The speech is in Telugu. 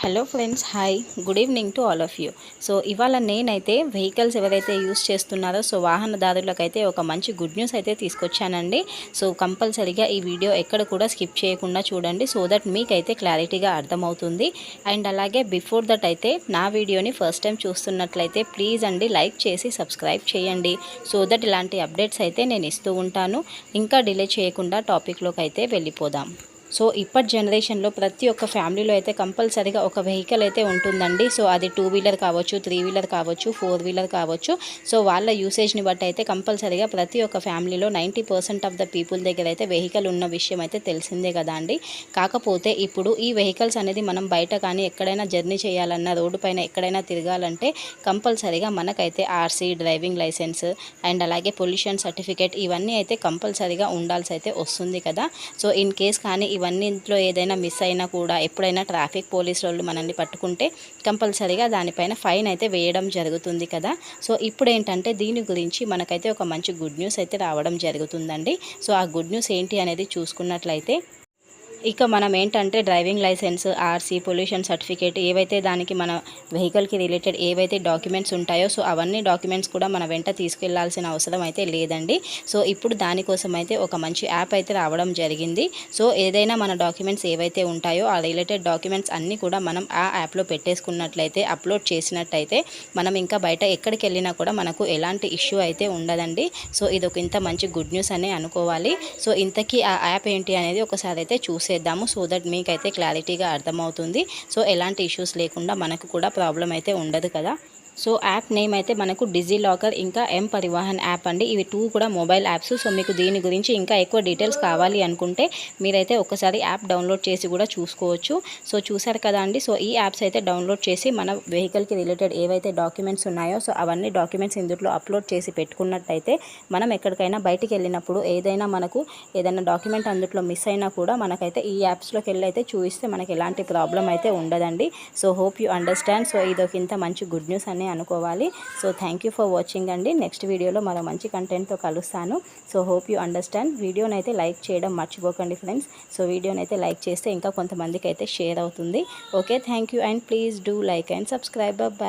Hello friends hi good evening to all of you so ఇవాళ నేనైతే వెహికల్స్ ఎవరైతే యూస్ చేస్తున్నారో సో వాహనదారులకైతే ఒక మంచి గుడ్ న్యూస్ అయితే తీసుకొచ్చానండి. సో కంపల్సరీగా ఈ వీడియో ఎక్కడ కూడా స్కిప్ చేయకుండా చూడండి సో దట్ మీకైతే క్లారిటీగా అర్థమవుతుంది. అండ్ అలాగే బిఫోర్ దట్ అయితే నా వీడియోని ఫస్ట్ టైం చూస్తున్నట్లయితే ప్లీజ్ అండి లైక్ చేసి సబ్స్క్రైబ్ చేయండి. సో దట్ ఇలాంటి అప్డేట్స్ అయితే నేను ఇస్తూ ఉంటాను. ఇంకా డిలే చేయకుండా టాపిక్లోకి అయితే వెళ్ళిపోదాం. సో ఇప్పటి జనరేషన్లో ప్రతి ఒక్క ఫ్యామిలీలో అయితే కంపల్సరీగా ఒక వెహికల్ అయితే ఉంటుందండి. సో అది టూ వీలర్ కావచ్చు త్రీ వీలర్ కావచ్చు ఫోర్ వీలర్ కావచ్చు. సో వాళ్ళ యూసేజ్ని బట్టి అయితే కంపల్సరీగా ప్రతి ఒక్క ఫ్యామిలీలో ninety percent of the people దగ్గర అయితే వెహికల్ ఉన్న విషయం అయితే తెలిసిందే కదా అండి. కాకపోతే ఇప్పుడు ఈ వెహికల్స్ అనేది మనం బయట కానీ ఎక్కడైనా జర్నీ చేయాలన్నా రోడ్డు పైన ఎక్కడైనా తిరగాలంటే కంపల్సరీగా మనకైతే ఆర్సీ డ్రైవింగ్ లైసెన్స్ అండ్ అలాగే పొల్యూషన్ సర్టిఫికేట్ ఇవన్నీ అయితే కంపల్సరీగా ఉండాల్సి అయితే వస్తుంది కదా. సో ఇన్ కేస్ కానీ ఇవన్నింట్లో ఏదైనా మిస్ అయినా కూడా ఎప్పుడైనా ట్రాఫిక్ పోలీస్ వాళ్ళు మనల్ని పట్టుకుంటే కంపల్సరీగా దానిపైన ఫైన్ అయితే వేయడం జరుగుతుంది కదా. సో ఇప్పుడు ఏంటంటే దీని గురించి మనకైతే ఒక మంచి గుడ్ న్యూస్ అయితే రావడం జరుగుతుందండి. సో ఆ గుడ్ న్యూస్ ఏంటి అనేది చూసుకున్నట్లయితే ఇక మనం ఏంటంటే driving licence RC pollution certificate ఏవైతే దానికి మన వెహికల్కి రిలేటెడ్ ఏవైతే డాక్యుమెంట్స్ ఉంటాయో సో అవన్నీ డాక్యుమెంట్స్ కూడా మన వెంట తీసుకెళ్ళాల్సిన అవసరం అయితే లేదండి. సో ఇప్పుడు దానికోసం అయితే ఒక మంచి యాప్ అయితే రావడం జరిగింది. సో ఏదైనా మన డాక్యుమెంట్స్ ఏవైతే ఉంటాయో ఆ రిలేటెడ్ డాక్యుమెంట్స్ అన్నీ కూడా మనం ఆ యాప్లో పెట్టేసుకున్నట్లయితే అప్లోడ్ చేసినట్టయితే మనం ఇంకా బయట ఎక్కడికి వెళ్ళినా కూడా మనకు ఎలాంటి ఇష్యూ అయితే ఉండదండి. సో ఇది ఒక ఇంత మంచి గుడ్ న్యూస్ అనే అనుకోవాలి. సో ఇంతకీ ఆ యాప్ ఏంటి అనేది ఒకసారి అయితే చూసి చేద్దాము సో దట్ మీకైతే క్లారిటీగా అర్థమవుతుంది. సో ఎలాంటి ఇష్యూస్ లేకుండా మనకు కూడా ప్రాబ్లం అయితే ఉండదు కదా. సో యాప్ నేమ్ అయితే మనకు డిజీ లాకర్ ఇంకా ఎం పరివాహన్ యాప్ అండి. ఇవి టూ కూడా మొబైల్ యాప్స్. సో మీకు దీని గురించి ఇంకా ఎక్కువ డీటెయిల్స్ కావాలి అనుకుంటే మీరైతే ఒకసారి యాప్ డౌన్లోడ్ చేసి కూడా చూసుకోవచ్చు. సో చూసారు కదా అండి. సో ఈ యాప్స్ అయితే డౌన్లోడ్ చేసి మన వెహికల్కి రిలేటెడ్ ఏవైతే డాక్యుమెంట్స్ ఉన్నాయో సో అవన్నీ డాక్యుమెంట్స్ ఇందులో అప్లోడ్ చేసి పెట్టుకున్నట్టయితే మనం ఎక్కడికైనా బయటికి వెళ్ళినప్పుడు ఏదైనా మనకు ఏదైనా డాక్యుమెంట్ అందులో మిస్ అయినా కూడా మనకైతే ఈ యాప్స్లోకి వెళ్ళి అయితే చూపిస్తే మనకి ఎలాంటి ప్రాబ్లం అయితే ఉండదండి. So hope you understand. So ఇది ఒక ఇంత మంచి గుడ్ న్యూస్ అనే అనుకోవాలి. So thank you for watching అండి. నెక్స్ట్ వీడియోలో మరో మంచి కంటెంట్తో కలుస్తాను. సో హోప్ యూ అండర్స్టాండ్ వీడియోనైతే లైక్ చేయడం మర్చిపోకండి ఫ్రెండ్స్ సో వీడియోనైతే అయితే లైక్ చేస్తే ఇంకా కొంతమందికి అయితే షేర్ అవుతుంది. Okay thank you and please do like and subscribe bye